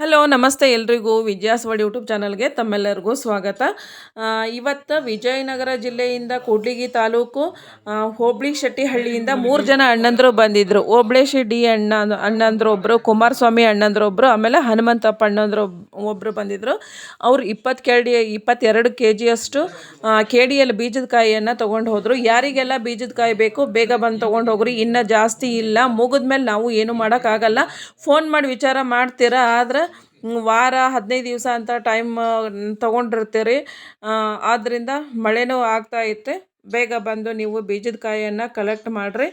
Hello ನಮಸ್ತೆ ಎಲ್ರಿಗೂ ವಿದ್ಯಾಸವಾಡಿ YouTube ಚಾನಲ್ಗೆ ತಮ್ಮೆಲ್ಲರಿಗೂ ಸ್ವಾಗತ. ಇವತ್ತು ವಿಜಯನಗರ ಜಿಲ್ಲೆಯಿಂದ ಕೂಡ್ಲಿಗಿ ತಾಲೂಕು ಹೋಬಳಿ ಶೆಟ್ಟಿಹಳ್ಳಿಯಿಂದ ಮೂರು ಜನ ಅಣ್ಣಂದರು ಬಂದಿದ್ದರು ಓಬಳೇಶಿ ಡಿ ಅಣ್ಣ, ಅಣ್ಣಂದ್ರು ಒಬ್ಬರು ಕುಮಾರಸ್ವಾಮಿ ಅಣ್ಣಂದ್ರು ಒಬ್ಬರು ಆಮೇಲೆ ಹನುಮಂತಪ್ಪ ಅಣ್ಣಂದ್ರು ಒಬ್ಬರು ಬಂದಿದ್ದರು ಅವರು ಇಪ್ಪತ್ತು ಕೆ ಡಿ ಇಪ್ಪತ್ತೆರಡು ಕೆ ಜಿಯಷ್ಟು ಕೆ ಡಿಯಲ್ಲಿ ಬೀಜದ ಕಾಯಿಯನ್ನು ತೊಗೊಂಡು ಹೋದರು. ಯಾರಿಗೆಲ್ಲ ಬೀಜದ ಕಾಯಿ ಬೇಕು, ಬೇಗ ಬಂದು ತೊಗೊಂಡು ಹೋಗ್ರಿ. ಇನ್ನೂ ಜಾಸ್ತಿ ಇಲ್ಲ. ಮುಗಿದ್ಮೇಲೆ ನಾವು ಏನು ಮಾಡೋಕ್ಕಾಗಲ್ಲ ಫೋನ್ ಮಾಡಿ ವಿಚಾರ ಮಾಡ್ತೀರಾ? ಆದ್ರೆ ವಾರ ಹದಿನೈದು ದಿವಸ ಅಂತ ಟೈಮ್, ತೊಗೊಂಡಿರ್ತೀರಿ. ಆದ್ದರಿಂದ ಮಳೆನೂ ಆಗ್ತಾ ಐತೆ ಬೇಗ ಬಂದು ನೀವು ಬೀಜದ ಕಾಯಿಯನ್ನು ಕಲೆಕ್ಟ್ ಮಾಡಿರಿ.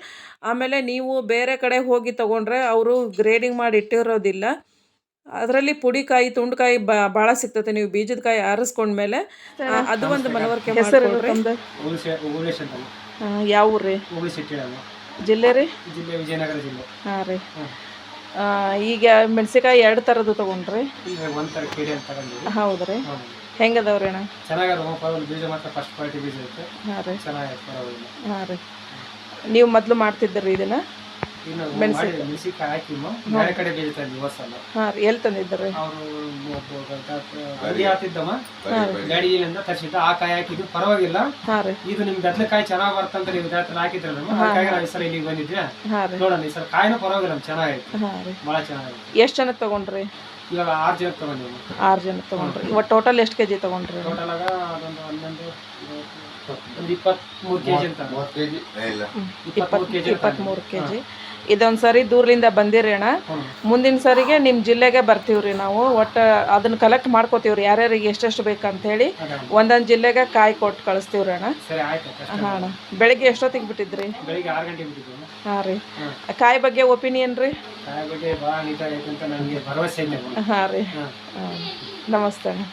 ಆಮೇಲೆ ನೀವು ಬೇರೆ ಕಡೆ ಹೋಗಿ ತೊಗೊಂಡ್ರೆ, ಅವರು ಗ್ರೇಡಿಂಗ್ ಮಾಡಿ ಇಟ್ಟಿರೋದಿಲ್ಲ. ಅದರಲ್ಲಿ ಪುಡಿಕಾಯಿ ತುಂಡುಕಾಯಿ ಭಾಳ ಸಿಗ್ತದೆ ನೀವು ಬೀಜದ ಕಾಯಿ ಆರಿಸ್ಕೊಂಡ್ಮೇಲೆ ಅದು ಒಂದು ಮನವರಿಕೆ ಯಾವ ಊರು ರೀ? ಜಿಲ್ಲೆ ರೀ? ಜಿಲ್ಲೆ ವಿಜಯನಗರ ಜಿಲ್ಲೆ. ಹಾಂ ರೀ. ಈಗ ಮೆಣಸಿಕಾಯಿ ಎರಡು ತರದ್ದು ತೊಗೊಂಡ್ರಿ? ಹೌದ್ರಿ ಒಂದ್ ಅಂತ ತಗೊಂಡಿವಿ. ಹೌದು ರೀ. ಹೆಂಗದವ್ರಿ ಅಣ್ಣ? ಚೆನ್ನಾಗದ ಬೀಜ ಮಾತ್ರ ಫಸ್ಟ್ ಕ್ವಾಲಿಟಿ ಬೀಜ ಇರುತ್ತೆ. ಹಾಂ ರೀ. ಹಾಂ ರೀ. ನೀವು ಮೊದಲು ಮಾಡ್ತಿದ್ದೀರಿ ಇದನ್ನ? ಮಾಡಿ ಮೆಣಸಿಕಾಯಿ ಹಾಕಿ ಬೇರೆ ಕಡೆ ಬೀಜ ತಂದ್ವಿ ಹೊಸಲ್ಲ. ಹಾಂ ರೀ ಎಲ್ಲಿ ತಂದಿದ್ದಾರೆ? ಅವರು ಗಡಿ ಹಾಕಿದ್ದಮ್ಮ ಗಾಡಿಯಿಂದ ತರಿಸಿದ್ದ. ಆ ಕಾಯಿ ಹಾಕಿದ್ದು ಪರವಾಗಿಲ್ಲ. ಇದು ನಿಮ್ ಗದ್ಲೆಕಾಯಿ ಚೆನ್ನಾಗಿ ಬರ್ತಂತ ನೀವು ಜಾತ್ರೆ ಹಾಕಿದ್ರಲ್ಲ ಹಾಗಾಗಿ ನಾವು ಈ ಸಲ ಇಲ್ಲಿಗೆ ಬಂದಿದ್ವಿ. ನೋಡೋಣ ಈ ಸಲ ಕಾಯಿನೂ ಪರವಾಗಿಲ್ಲ ನಮ್ಗೆ ಚೆನ್ನಾಗೈತೆ. ಹಾಂ ಭಾಳ ಚೆನ್ನಾಗೈತೆ. ಎಷ್ಟು ಜನ ತಗೊಂಡ್ರಿ? ಇವಾಗ ಆರು ಜನ ತಗೊಂಡಿವಿ. ಆರು ಜನ ತೊಗೊಂಡ್ರಿ. ಇವತ್ತು ಟೋಟಲ್ ಎಷ್ಟು ಕೆಜಿ ತಗೊಂಡ್ರಿ? ಟೋಟಲ್ ಆಗ ಅದೊಂದು ಹನ್ನೊಂದು ಒಂದು ಇಪ್ಪತ್ಮೂರು ಕೆಜಿ ಅಂತ. ಕೆಜಿ. ಇಪ್ಪತ್ತ್ಮೂರು ಕೆ ಜಿ ಇದೊಂದು ಸರಿ ದೂರದಿಂದ ಬಂದಿರಿ ಅಣ್ಣ. ಮುಂದಿನ ಸರಿಗೆ ನಿಮ್ಮ ಜಿಲ್ಲೆಗೆ ಬರ್ತೀವ್ರಿ ನಾವು. ಒಟ್ಟು ಅದನ್ನ ಕಲೆಕ್ಟ್ ಮಾಡ್ಕೋತೀವ್ರಿ. ಯಾರ್ಯಾರಿಗೆ ಎಷ್ಟೆಷ್ಟು ಬೇಕಂತ ಹೇಳಿ ಒಂದೊಂದು ಜಿಲ್ಲೆಗೆ ಕಾಯಿ ಕೊಟ್ಟು ಕಳಿಸ್ತೀವ್ರಿ ಅಣ್ಣ. ಹಾಂ ಅಣ್ಣ. ಬೆಳಿಗ್ಗೆ ಎಷ್ಟೊತ್ತಿಗೆ ಬಿಟ್ಟಿದ್ರಿ? ಹಾಂ ರೀ. ಕಾಯಿ ಬಗ್ಗೆ ಒಪಿನಿಯನ್ ರೀ? ಹಾಂ ರೀ. ನಮಸ್ತೆ ಅಣ್ಣ.